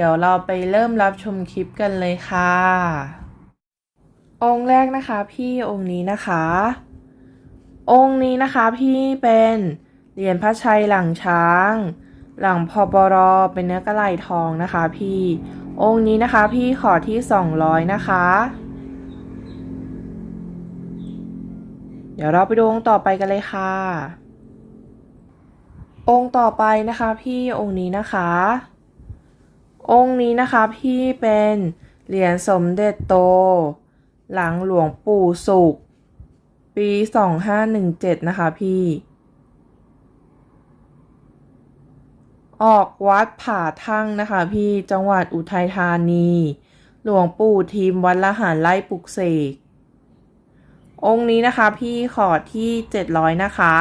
ดี๋ยวเราไปเริ่มรับชมคลิปกันเลยค่ะ องค์แรกนะคะพี่องค์นี้นะคะ องค์นี้นะคะพี่เป็นเหรียญพระชัยหลังช้าง หลังพบรอเป็นเนื้อกระไหลทองนะคะพี่ องค์นี้นะคะพี่ขอที่200นะคะ เดี๋ยวเราไปดูองค์ต่อไปกันเลยค่ะ องค์ต่อไปนะคะพี่องค์นี้นะคะ องค์นี้นะคะพี่เป็นเหรียญสมเด็จโต หลังหลวงปู่สุข ปี2517นะคะพี่ ออกวัดผาทั่งนะคะพี่จังหวัดอุทัยธานี หลวงปู่ทีมวัดละหารไล่ปลุกเสกองค์นี้นะคะพี่ขอที่700นะคะ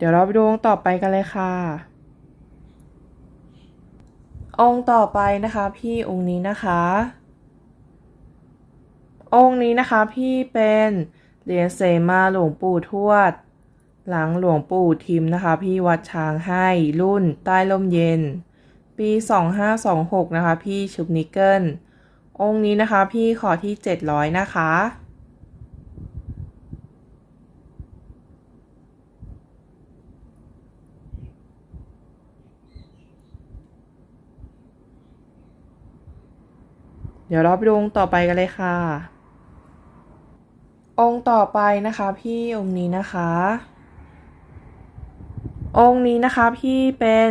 เดี๋ยวเราไปดูองค์ต่อไปกันเลยค่ะ องค์ต่อไปนะคะพี่องค์นี้นะคะ องค์นี้นะคะพี่เป็นเหรียญเสมาหลวงปู่ทวด หลังหลวงปู่ทิมนะคะ พี่วัดช้างให้รุ่นใต้ร่มเย็น ปี 2526 นะคะ พี่ชุบนิกเกิลองค์นี้นะคะพี่ขอที่ 700 นะคะ เดี๋ยวเราไปดูองค์ต่อไปกันเลยค่ะ องค์ต่อไปนะคะ พี่องค์นี้นะคะ องค์นี้นะคะพี่เป็น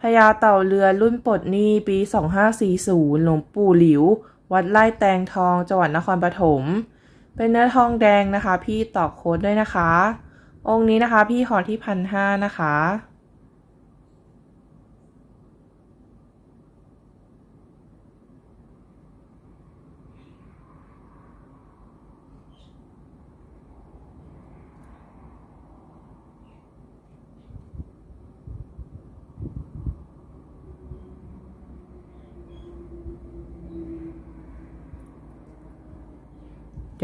พญาเต่าเรือรุ่นปลดหนี้ปี 2540 หลวงปู่หลิว วัดไร่แตงทองจังหวัดนครปฐม เป็นเนื้อทองแดงนะคะ พี่ต่อโค้ดด้วยนะคะ องค์นี้นะคะพี่ขอที่พันห้านะคะ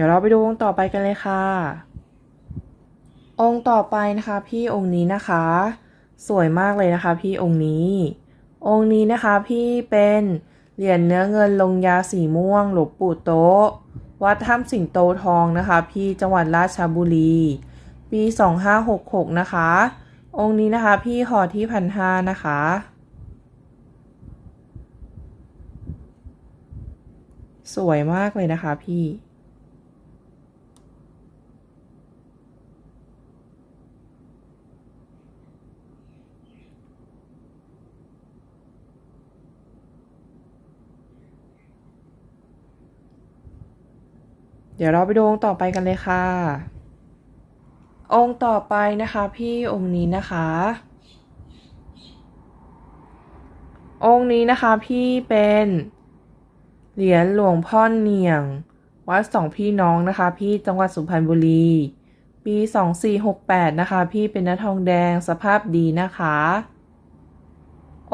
ดี๋ยวเราไปดูองค์ต่อไปกันเลยค่ะ องค์ต่อไปนะคะ พี่องค์นี้นะคะ สวยมากเลยนะคะ พี่องค์นี้ องค์นี้นะคะพี่เป็นเหรียญเนื้อเงินลงยาสีม่วง หลวงปู่โต๊ะ วัดถ้ำสิงโตทองนะคะ พี่จังหวัดราชบุรี ปี 2566 นะคะ องค์นี้นะคะ พี่ขอที่พันห้านะคะสวยมากเลยนะคะพี่ เดี๋ยวเราไปดูองค์ต่อไปกันเลยค่ะ องค์ต่อไปนะคะพี่องค์นี้นะคะ องค์นี้นะคะพี่เป็นเหรียญหลวงพ่อเนียง วัดสองพี่น้องนะคะ พี่จังหวัดสุพรรณบุรี ปี 2468 นะคะ พี่เป็นเนื้อทองแดงสภาพดีนะคะ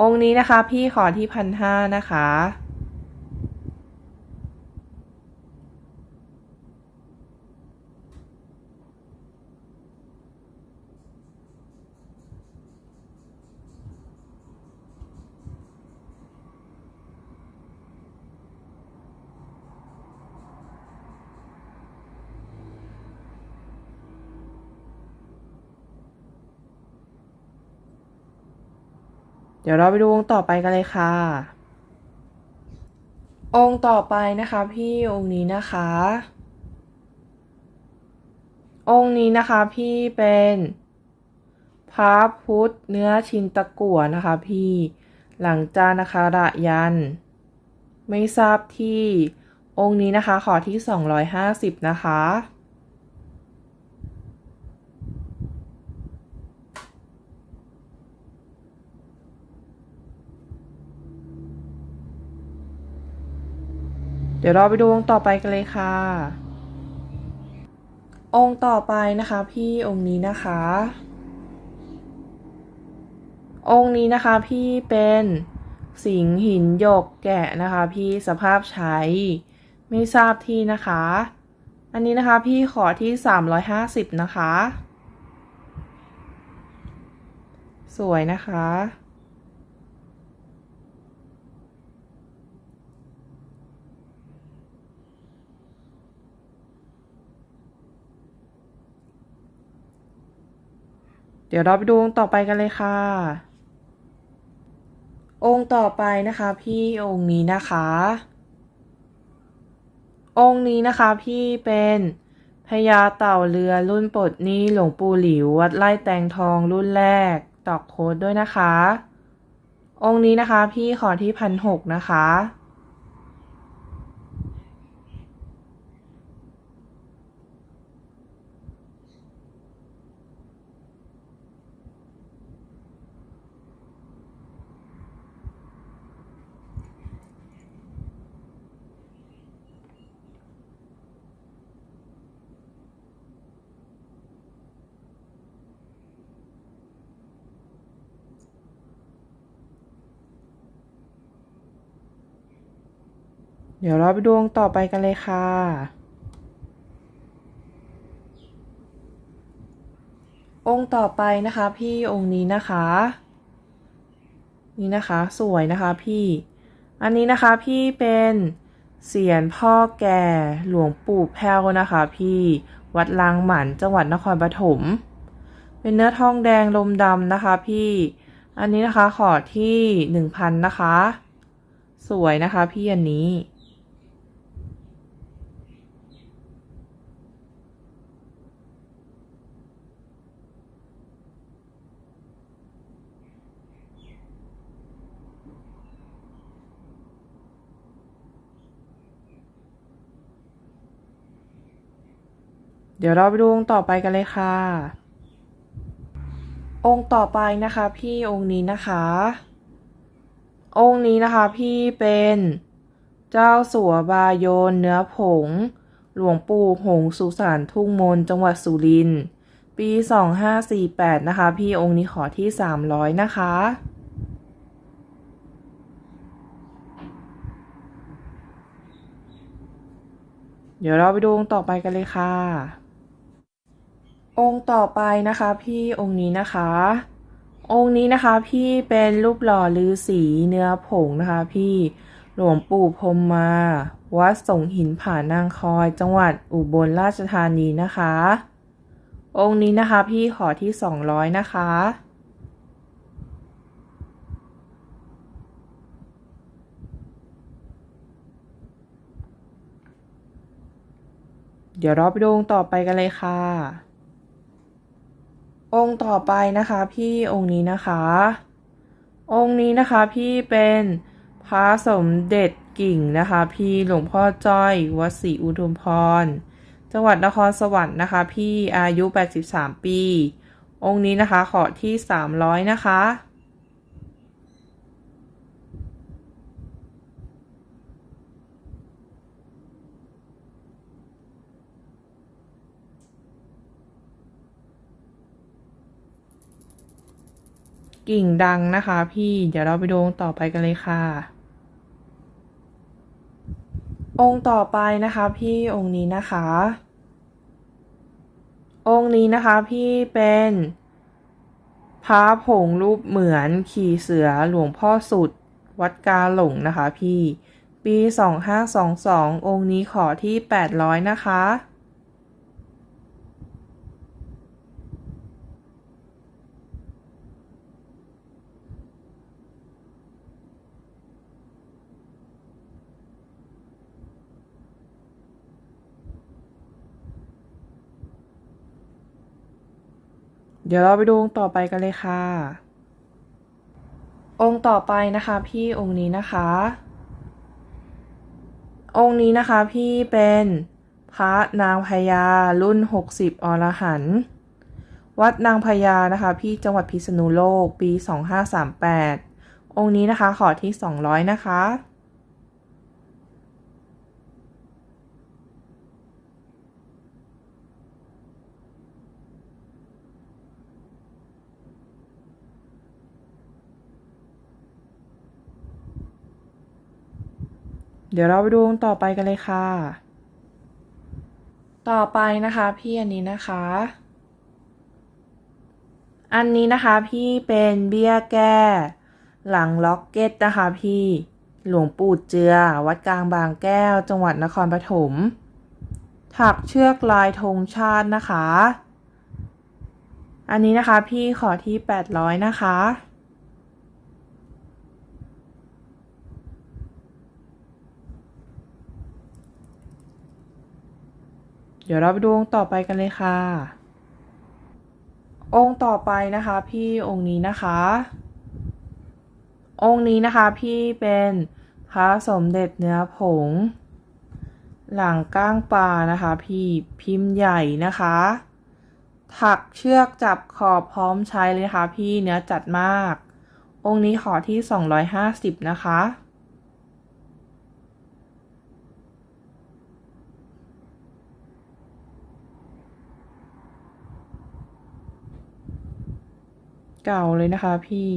องค์นี้นะคะพี่ขอที่พันห้านะคะ เดี๋ยวเราไปดูองค์ต่อไปกันเลยค่ะ องค์ต่อไปนะคะพี่องค์นี้นะคะ องค์นี้นะคะพี่เป็นพระพุทธเนื้อชินตะกั่วนะคะพี่หลังจานะคะระยัน ไม่ทราบที่องค์นี้นะคะขอที่ 250 นะคะ ดี๋ยวเราไปดูองค์ต่อไปกันเลยค่ะ องค์ต่อไปนะคะ พี่องค์นี้นะคะ องค์นี้นะคะพี่เป็นสิงหินหยกแกะนะคะ พี่สภาพใช้ ไม่ทราบที่นะคะ อันนี้นะคะพี่ขอที่ 350 นะคะ สวยนะคะ เดี๋ยวเราไปดูองค์ต่อไปกันเลยค่ะ องค์ต่อไปนะคะ พี่องค์นี้นะคะ องค์นี้นะคะพี่เป็นพญาเต่าเรือรุ่นปลดนี้หลวงปู่หลิววัดไร่แตงทองรุ่นแรกตอกโค้ดด้วยนะคะ องค์นี้นะคะพี่ขอที่พันหกนะคะ เดี๋ยวเราไปดูองค์ต่อไปกันเลยค่ะ องค์ต่อไปนะคะพี่องค์นี้นะคะ นี่นะคะสวยนะคะพี่ อันนี้นะคะพี่เป็นเสียนพ่อแก่หลวงปู่แพ้วนะคะพี่วัดลางหมันจังหวัดนครปฐมเป็นเนื้อทองแดงลมดำนะคะพี่ อันนี้นะคะขอที่หนึ่งพันนะคะ สวยนะคะพี่อันนี้ เดี๋ยวเราไปดูองค์ต่อไปกันเลยค่ะ องค์ต่อไปนะคะ พี่องค์นี้นะคะ องค์นี้นะคะพี่เป็นเจ้าสัวบาโยนเนื้อผง หลวงปู่หงสุสานทุ่งมนจังหวัดสุรินทร์ปี 2548 นะคะ พี่องค์นี้ขอที่ 300 นะคะ เดี๋ยวเราไปดูองค์ต่อไปกันเลยค่ะ องค์ต่อไปนะคะพี่องค์นี้นะคะ องค์นี้นะคะพี่เป็นรูปหล่อลือสีเนื้อผงนะคะพี่หลวงปู่พรมมา วัดสงหินผานางคอย จังหวัดอุบลราชธานีนะคะ องค์นี้นะคะพี่ขอที่200นะคะ เดี๋ยวเราไปดูองค์ต่อไปกันเลยค่ะ องค์ต่อไปนะคะพี่องค์นี้นะคะ องค์นี้นะคะพี่เป็นพระสมเด็จกิ่งนะคะพี่หลวงพ่อจ้อยวัดศรีอุทุมพร จังหวัดนครสวรรค์นะคะพี่อายุ 83 ปี องค์นี้นะคะขอที่ 300 นะคะ กิ่งดังนะคะพี่เดี๋ยวเราไปดูองค์ต่อไปกันเลยค่ะ องค์ต่อไปนะคะ พี่องค์นี้นะคะ องค์นี้นะคะพี่เป็นพระผงรูปเหมือนขี่เสือหลวงพ่อสุด วัดกาหลงนะคะพี่ปี 2522 องค์นี้ขอที่ 800 นะคะ เดี๋ยวเราไปดูองค์ต่อไปกันเลยค่ะ องค์ต่อไปนะคะพี่องค์นี้นะคะ องค์นี้นะคะพี่เป็นพระนางพญารุ่น 60 อรหันต์วัดนางพญานะคะ พี่จังหวัดพิษณุโลกปี 2538 องค์นี้นะคะขอที่ 200 นะคะ เดี๋ยวเราไปดูองต่อไปกันเลยค่ะ ต่อไปนะคะพี่อันนี้นะคะ อันนี้นะคะพี่เป็นเบี้ยแก้หลังล็อกเก็ตนะคะพี่หลวงปู่เจือ วัดกลางบางแก้ว จังหวัดนครปฐม ถักเชือกลายธงชาตินะคะ อันนี้นะคะพี่ขอที่ 800 นะคะ เดี๋ยวเราไปดูองค์ต่อไปกันเลยค่ะ องค์ต่อไปนะคะ พี่องค์นี้นะคะ องค์นี้นะคะพี่เป็นพระสมเด็จเนื้อผง หลังก้างปลานะคะ พี่พิมพ์ใหญ่นะคะ ถักเชือกจับขอบพร้อมใช้เลยค่ะพี่เนื้อจัดมาก องค์นี้ขอที่ 250 นะคะ เก่าเลยนะคะพี่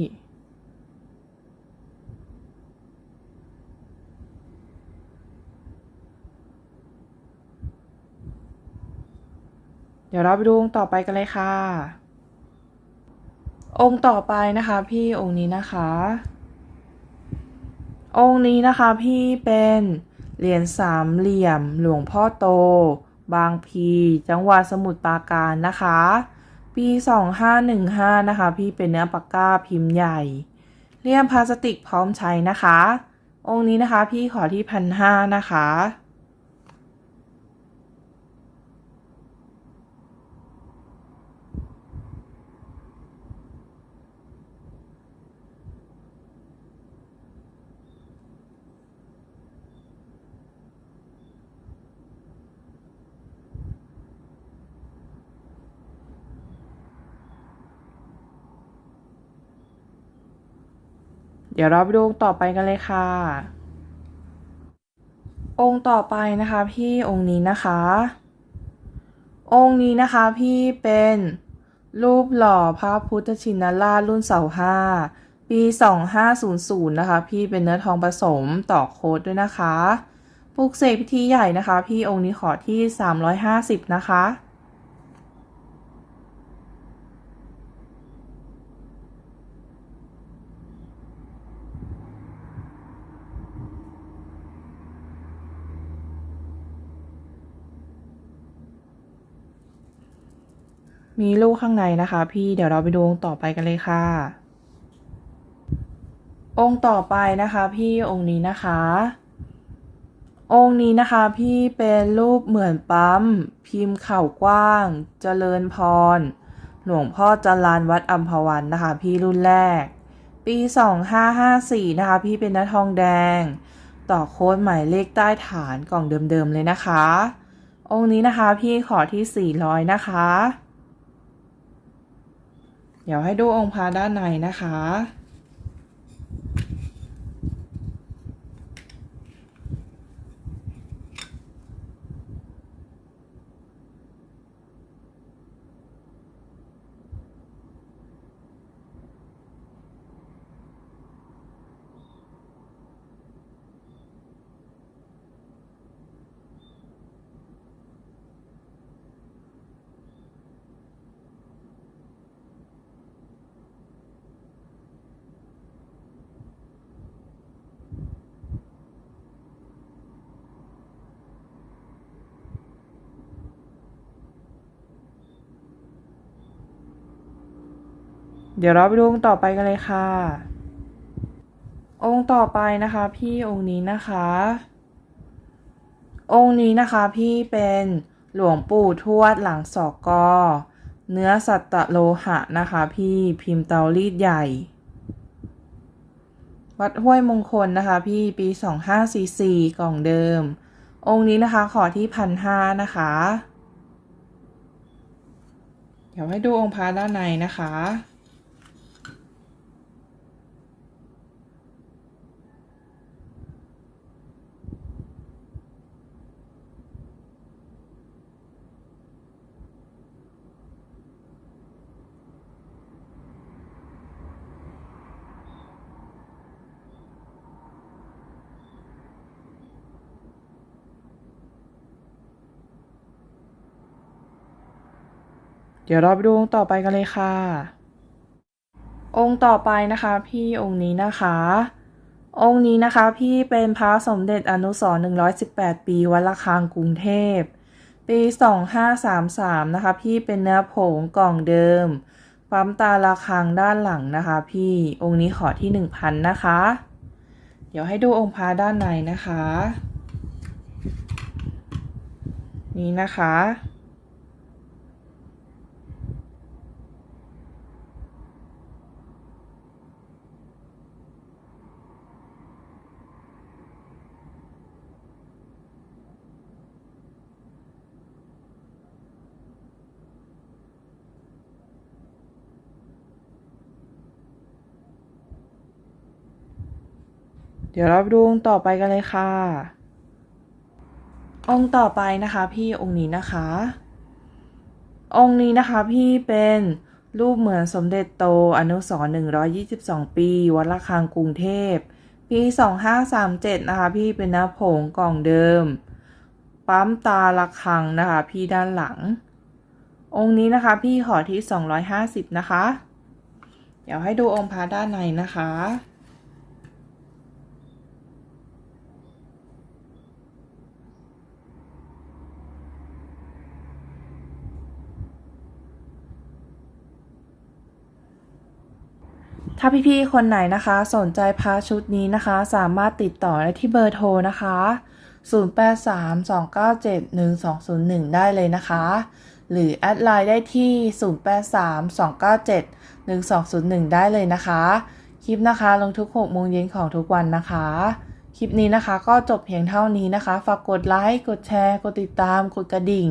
เดี๋ยวเราไปดูองค์ต่อไปกันเลยค่ะ องค์ต่อไปนะคะ พี่องค์นี้นะคะ องค์นี้นะคะพี่เป็นเหรียญสามเหลี่ยม หลวงพ่อโต บางพี จังหวัดสมุทรปราการนะคะ ปี 2515 นะคะ พี่เป็นเนื้อปากกาพิมพ์ใหญ่ เลี่ยมพลาสติกพร้อมใช้นะคะ องค์นี้นะคะพี่ขอที่พันห้านะคะ เดี๋ยวเราไปดูองค์ต่อไปกันเลยค่ะ องค์ต่อไปนะคะพี่องค์นี้นะคะ องค์นี้นะคะพี่เป็นรูปหล่อพระพุทธชินราชรุ่นเสาห้าปี 2500 นะคะ พี่เป็นเนื้อทองผสมต่อโค้ดด้วยนะคะ ปลุกเสกพิธีใหญ่นะคะ พี่องค์นี้ขอที่ 350 นะคะ มีลูกข้างในนะคะ พี่เดี๋ยวเราไปดูองค์ต่อไปกันเลยค่ะ องค์ต่อไปนะคะพี่องค์นี้นะคะ องค์นี้นะคะพี่เป็นรูปเหมือนปั๊ม พิมพ์เข่ากว้าง เจริญพร หลวงพ่อจรันวัดอัมพวันนะคะ พี่รุ่นแรก ปี 2554 นะคะ พี่เป็นเนื้อทองแดง ต่อโค้ดหมายเลขใต้ฐานกล่องเดิมๆเลยนะคะ องค์นี้นะคะพี่ขอที่ 400 นะคะ เดี๋ยวให้ดูองค์พระด้านในนะคะ เดี๋ยวเราไปดูองค์ต่อไปกันเลยค่ะ องค์ต่อไปนะคะ พี่องค์นี้นะคะ องค์นี้นะคะพี่เป็นหลวงปู่ทวดหลังศอกกอเนื้อสัตตโลหะนะคะ พี่พิมพ์เตารีดใหญ่ วัดห้วยมงคลนะคะ พี่ปี 2544 กล่องเดิม องค์นี้นะคะขอที่พันห้านะคะ เดี๋ยวให้ดูองค์พระด้านในนะคะ ดี๋ยวเราไปดูองค์ต่อไปกันเลยค่ะ องค์ต่อไปนะคะ พี่องค์นี้นะคะ องค์นี้นะคะพี่เป็นพระสมเด็จอนุสรณ์118ปีวัดระฆังกรุงเทพ ปี2533นะคะพี่เป็นเนื้อผงกล่องเดิมปั๊มตาระฆังด้านหลังนะคะ พี่องค์นี้ขอที่1,000นะคะ เดี๋ยวให้ดูองค์พระด้านในนะคะ นี่นะคะ เดี๋ยวเราไปดูองค์ต่อไปกันเลยค่ะ องค์ต่อไปนะคะพี่องค์นี้นะคะ องค์นี้นะคะพี่เป็นรูปเหมือนสมเด็จโตอนุสรณ์122ปี วัดระฆังกรุงเทพ ปี2537นะคะพี่เป็นหน้าผงกล่องเดิม ปั๊มตาระฆังนะคะ พี่ด้านหลัง องค์นี้นะคะพี่ขอที่250นะคะ เดี๋ยวให้ดูองค์พระด้านในนะคะ ถ้าพี่ๆ คนไหนนะคะ สนใจพาชุดนี้นะคะ สามารถติดต่อได้ที่เบอร์โทรนะคะ 0832971201 ได้เลยนะคะ หรือแอดไลน์ได้ที่ 0832971201 ได้เลยนะคะ คลิปนะคะลงทุก6โมงเย็นของทุกวันนะคะ คลิปนี้นะคะก็จบเพียงเท่านี้นะคะ ฝากกดไลค์ กดแชร์ กดติดตาม กดกระดิ่ง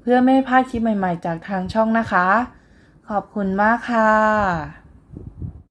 เพื่อไม่พลาดคลิปใหม่ๆ จากทางช่องนะคะ ขอบคุณมากค่ะ